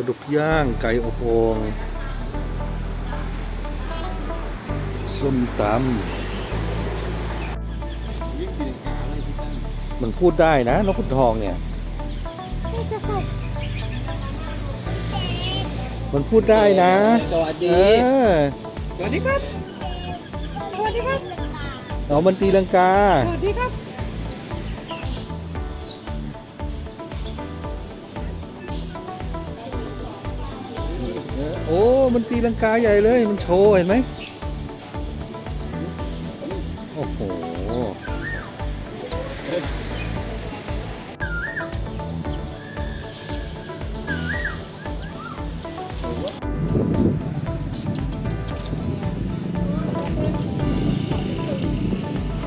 ลาดุกย่าง ไก่อบโอ่งส้มตำมันพูดได้นะนกขุนทองเนี่ย มันพูดได้นะสวัสเอดีอสวัสดีครับสวัสดีครับเอามันตีลังกาสวัสดีครับ มันตีลังกาใหญ่เลย มันโชว์เห็นไหมโอ้โห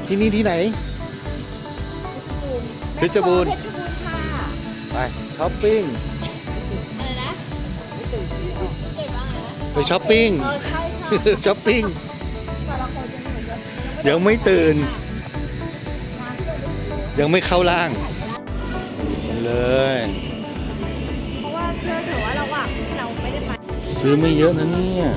ที่นี่ที่ไหนเพชรบูรณ์เพชรบูรณ์ค่ะไปช้อปปิ้งอะไรนะเก่งมากนะ ไปช้อปปิ้งเออใช่ค่ะช้อปปิ้งแต่ละคนยังเหมือนกันยังไม่ตื่น ยังไม่เข้าร่างเลย เพราะว่าเชื่อเถอะว่าระหว่างที่เราไม่ได้ไปซื้อไม่เยอะนะเนี่ย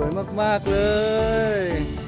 วยมาก ๆ เลย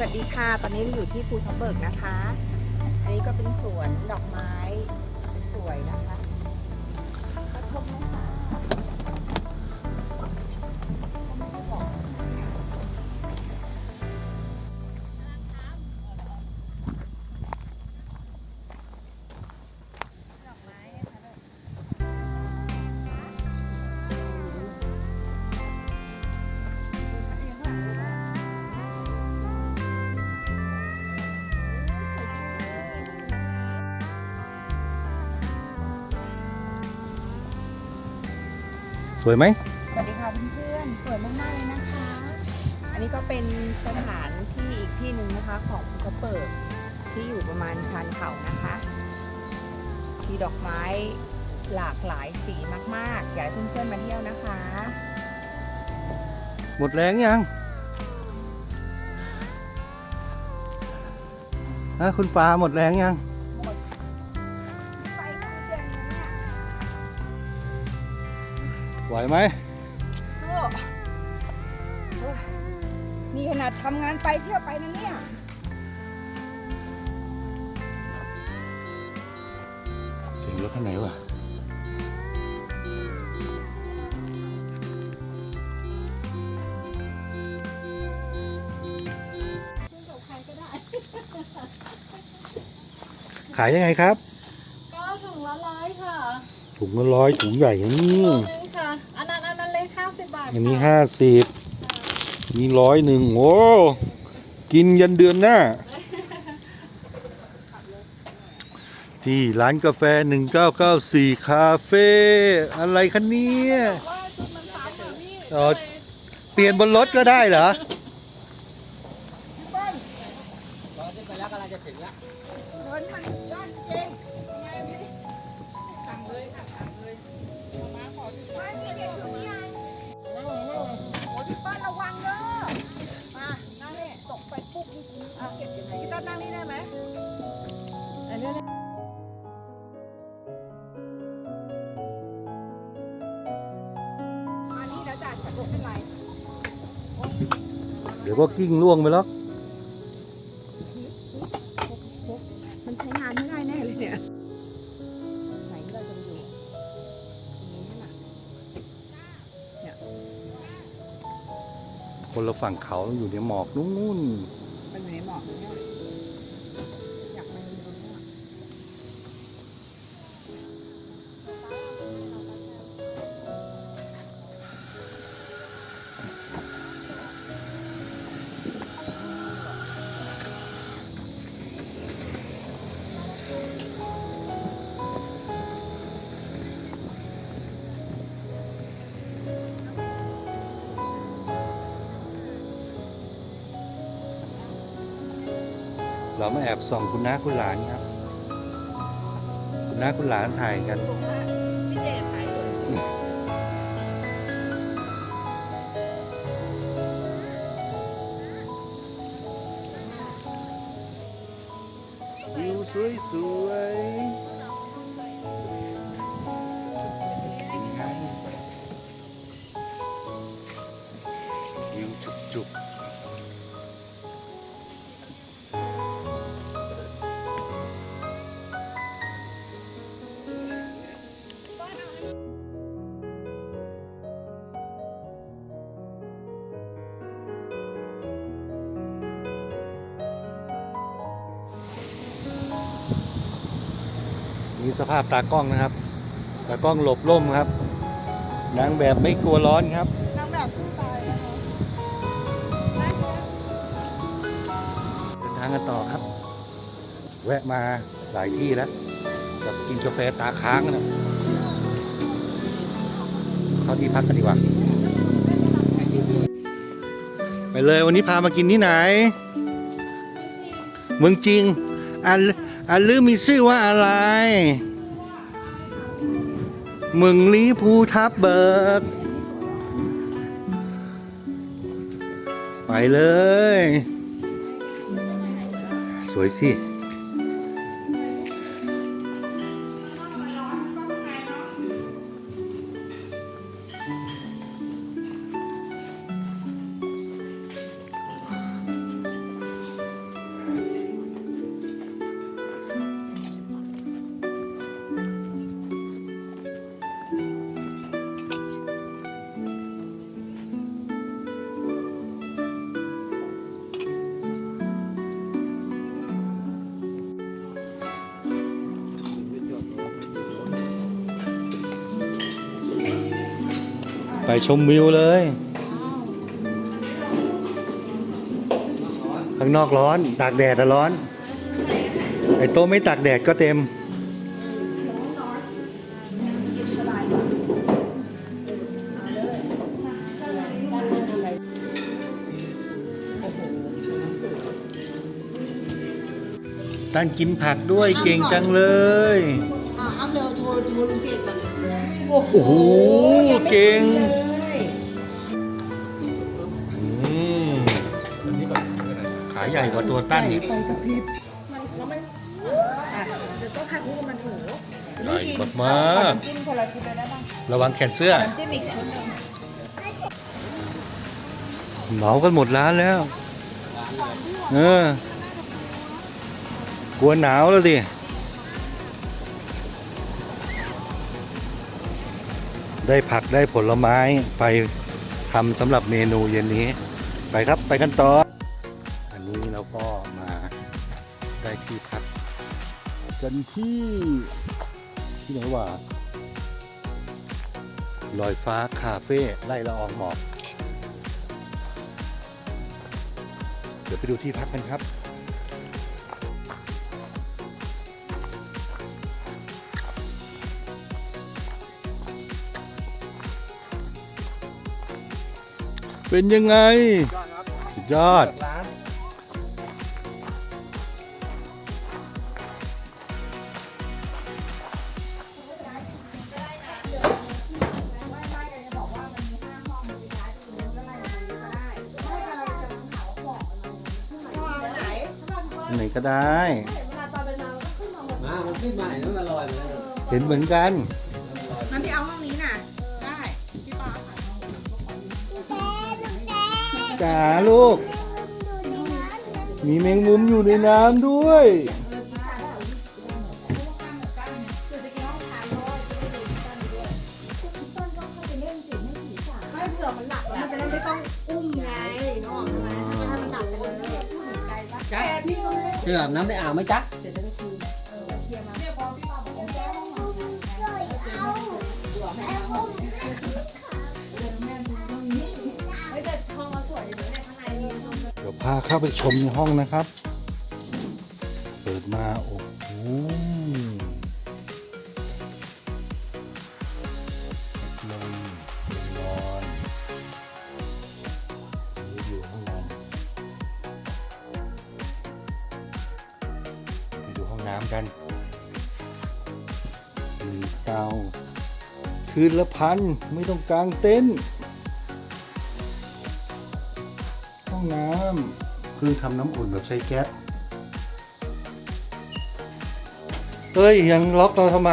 สวัสดีค่ะ ตอนนี้เราอยู่ที่ภูทับเบิกนะคะ อันนี้ก็เป็นสวนดอกไม้สวยๆนะคะกระทบนะค วยไหมสวัสดีค่ะเพื่อนๆสวยมากๆเลยนะคะ อันนี้ก็เป็นสถานที่อีกที่หนึ่งนะคะของภูทับเบิกที่อยู่ประมาณชานเขานะคะ มีดอกไม้หลากหลายสีมากๆอยากให้เพื่อนๆมาเที่ยวนะคะ หมดแรงยังฮะคุณปลาหมดแรงยัง วไหมสู้โอ้ยนี่ขนาดทำงานไปเที่ยวไปนะเนี่ยเสียงรถคันไหนวะขายยังไงครับ ก็ถุงละร้อยค่ะ ถุงละร้อยถุงใหญ่อย่างนี้ถุงนึงค่ะอัน อันนี้ค่ะห้าสิบมีร้อยหนึ่งโอ้กินยันเดือนหน้า ที่ร้านกาแฟ 1994 คาเฟ่อะไรคะเนี่ยว่าจุดมันซ้ำอะพี่อ๋อเปลี่ยนบนรถก็ได้เหรอตอนที่ไปแล้วกำลังจะถึงแล้วเดินทางยอดจริงไงพี่สั่งเลยค่ะสั่งเลยมาขอที่บ้านเด็ อนนั่งนี่ได้ไหมเดี๋ยวก็กิ้งล่วงไปแล้วมันใช้งานไม่ได้แน่เลยเนี่ยไหนเราฝั่งเขาอยู่ในหมอกนู่น เรามาแอบส่องคุณน้าคุณหลานครับ คุณน้าคุณหลานถ่ายกัน สภาพตากล้องนะครับ ตากล้องหลบร่มครับ นางแบบไม่กลัวร้อนครับ นางแบบผู้ตายนะคะเดินทางกันต่อครับ แวะมาหลายที่แล้วกับกินกาแฟตาค้างนะเข้าที่พักกันดีกว่า ไปเลยวันนี้พามากินที่ไหน เมืองจริงอันอันลือมีชื่อว่าอะไร เมืองลีภูทับเบิก ไปเลย สวยสิ ไปชมวิวเลย ข้างนอกร้อน ตากแดดอะร้อน ไอ้โต๊ะไม่ตากแดดก็เต็ม ตั้นกินผักด้วยเก่งจังเลย โชว์โชว์ลุงเก่งก่อนโอ้โห เก่งเลยอืมขาใหญ่กว่าตัวตั้นอีกไฟกระพริบมันแล้วมันอะเดี๋ยวต้องถ่ายคู่กับมันโหใหญ่มากขอน้ำจิ้มคนละชุดเลยได้ป่ะๆระวังแขนเสื้อน้ำจิ้มอีกชุดหนึ่งเหมากันหมดร้านแล้ว เออกลัวหนาวแล้วดิ ได้ผักได้ผลไม้ไปทำสำหรับเมนูเย็นนี้ ไปครับไปกันต่อ อันนี้เราก็มาได้ที่พักกันที่ที่ไหนวะลอยฟ้าคาเฟ่ไล่ละอองหมอก เดี๋ยวไปดูที่พักกันครับ เป็นยังไงสุดยอดไหนก็ได้ มา มันขึ้นมาเห็นมันลอยมาแล้วเห็นเหมือนกัน จ๋าลูก มีแมงมุมอยู่ในน้ำด้วย ไม่เผื่อมันหนักแล้วมันจะได้ไม่ต้องอุ้มไงนึกออกไหมถ้ามันหนักไปเลยแกพี่ก็ไม่เชื่ออาบน้ำในอ่างไหมจ๊ะไม่าเข้าไปชมในห้องนะครับ เปิดมา โอ้โหลมนอนอยู่ห้องนอนไปดูห้องน้ำกันมีเตาคืนละพัน ไม่ต้องกางเต็นท์ องน้ำคือทำน้ำอุ่นแบบใช้แก๊สเฮ้ย ยังล็อกเราทำไม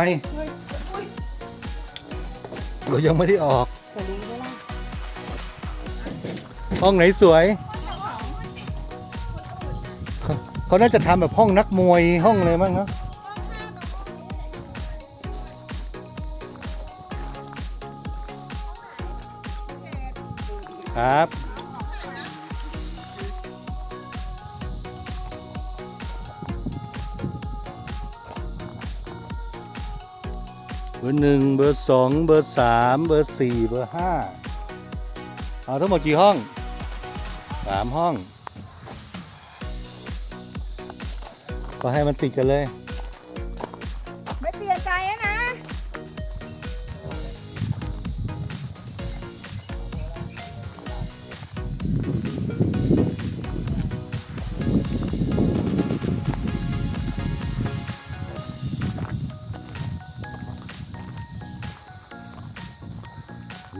เรายังไม่ได้ออก ห้องไหนสวย เขาเขาน่าจะทำแบบห้องนักมวยห้องอะไรบ้างเนาะครับ เบอร์หนึ่งเบอร์สองเบอร์สามเบอร์สี่เบอร์ห้าเอาทั้งหมดกี่ห้องสามห้อง ก็ให้มันติดกันเลย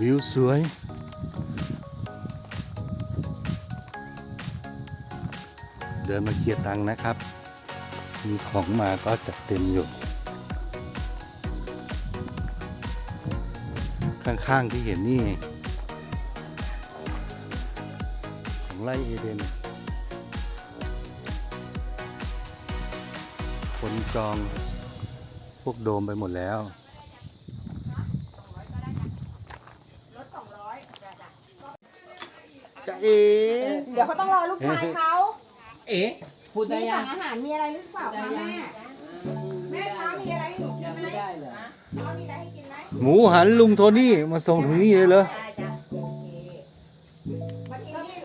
วิวสวย เดินมาเคลียรตังนะครับ มีของมาก็จัดเต็มอยู่ ข้างๆที่เห็นนี่ ของไร่เอเดนคนจองพวกโดมไปหมดแล้ว จะเอ๋เดี๋ยวเขาต้องรอลูกชายเขาเอ๊ะพูดได้มียัสั่งงอาหารมีอะไรหรือเปล่าคะแม่ แม่ช้ามีอะไรให้หนูกินไหมไม่ได้เลยช้ามีอะไรให้กินไหมหมูหันลุงโทนี่มาส่งถึงนี่เลยเหรอได้จ้ะโอเคมาที่นี่